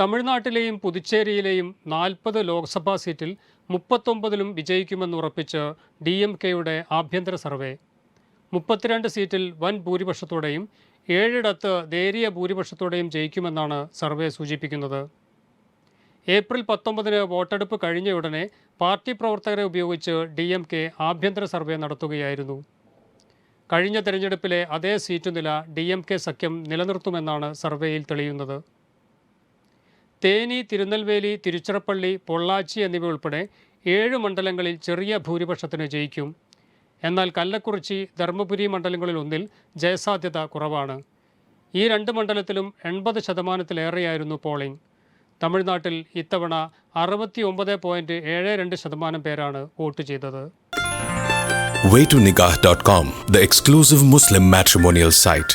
തമിഴ്നാട്ടിലെയും പുതുച്ചേരിയിലെയും നാൽപ്പത് ലോക്സഭാ സീറ്റിൽ മുപ്പത്തൊമ്പതിലും വിജയിക്കുമെന്നുറപ്പിച്ച് D M കെയുടെ ആഭ്യന്തര സർവേ. മുപ്പത്തിരണ്ട് സീറ്റിൽ വൻ ഭൂരിപക്ഷത്തോടെയും ഏഴിടത്ത് നേരിയ ഭൂരിപക്ഷത്തോടെയും ജയിക്കുമെന്നാണ് സർവേ സൂചിപ്പിക്കുന്നത്. ഏപ്രിൽ പത്തൊമ്പതിന് വോട്ടെടുപ്പ് കഴിഞ്ഞ ഉടനെ പാർട്ടി പ്രവർത്തകരെ ഉപയോഗിച്ച് ഡി എം കെ ആഭ്യന്തര സർവേ നടത്തുകയായിരുന്നു. കഴിഞ്ഞ തെരഞ്ഞെടുപ്പിലെ അതേ സീറ്റ് നില ഡി എം കെ സഖ്യം നിലനിർത്തുമെന്നാണ് സർവേയിൽ തെളിയുന്നത്. തേനി തിരുനെൽവേലി തിരുച്ചിറപ്പള്ളി പൊള്ളാച്ചി എന്നിവ ഉൾപ്പെടെ ഏഴ് മണ്ഡലങ്ങളിൽ ചെറിയ ഭൂരിപക്ഷത്തിന് ജയിക്കും. എന്നാൽ കല്ലക്കുറിച്ചി ധർമ്മപുരി മണ്ഡലങ്ങളിൽ ഒന്നിൽ ജയസാധ്യത കുറവാണ്. ഈ രണ്ട് മണ്ഡലത്തിലും എൺപത് ശതമാനത്തിലേറെയായിരുന്നു പോളിംഗ്. തമിഴ്നാട്ടിൽ ഇത്തവണ അറുപത്തി ഒമ്പത് പോയിന്റ് ഏഴ് രണ്ട് ശതമാനം പേരാണ് വോട്ട് ചെയ്തത്. Waytonikah.com, the exclusive Muslim matrimonial site.